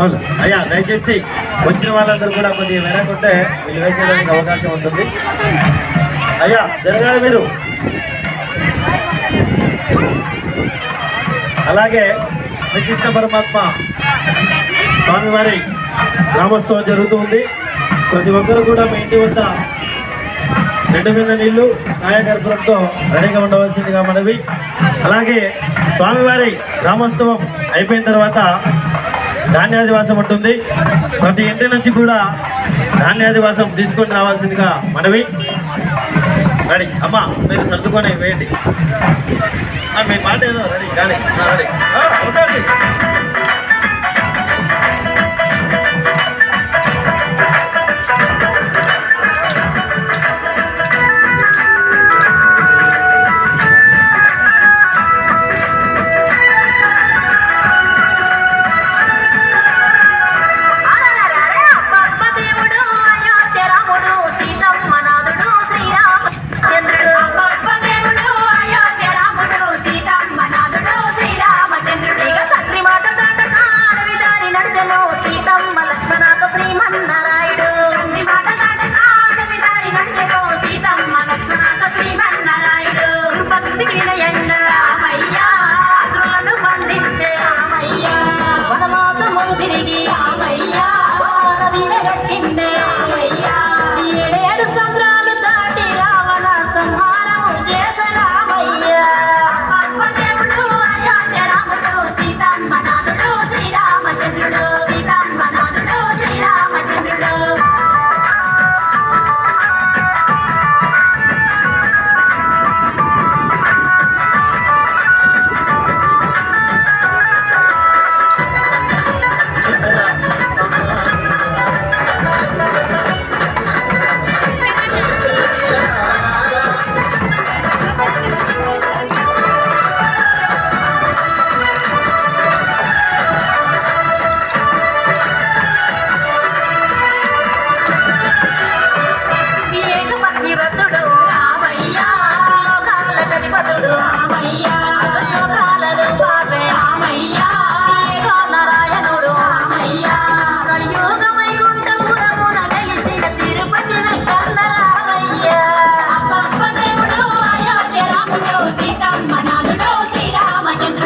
అవును. అయ్యా దయచేసి వచ్చిన వాళ్ళందరూ కూడా కొద్దిగా వెనకుంటే వీళ్ళు వేసేదానికి అవకాశం ఉంటుంది. అయ్యా జరగాలి మీరు. అలాగే శ్రీకృష్ణ పరమాత్మ స్వామివారి నామోత్సవం జరుగుతూ ఉంది ప్రతి ఒక్కరు కూడా మీ ఇంటి వద్ద రెండు మీద నీళ్ళు కాయకర్పూరంతో రెడీగా ఉండవలసిందిగా మనవి. అలాగే స్వామివారి గ్రామోత్సవం అయిపోయిన తర్వాత ధాన్యాదివాసం ఉంటుంది. ప్రతి ఇంటి నుంచి కూడా ధాన్యాదివాసం తీసుకొని రావాల్సిందిగా మనవి. రెడీ. అమ్మా మీరు సర్దుకొని వేయండి. 还没完呢，那里 bán 里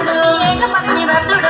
ಬಂದು ನೀ ಬಂದು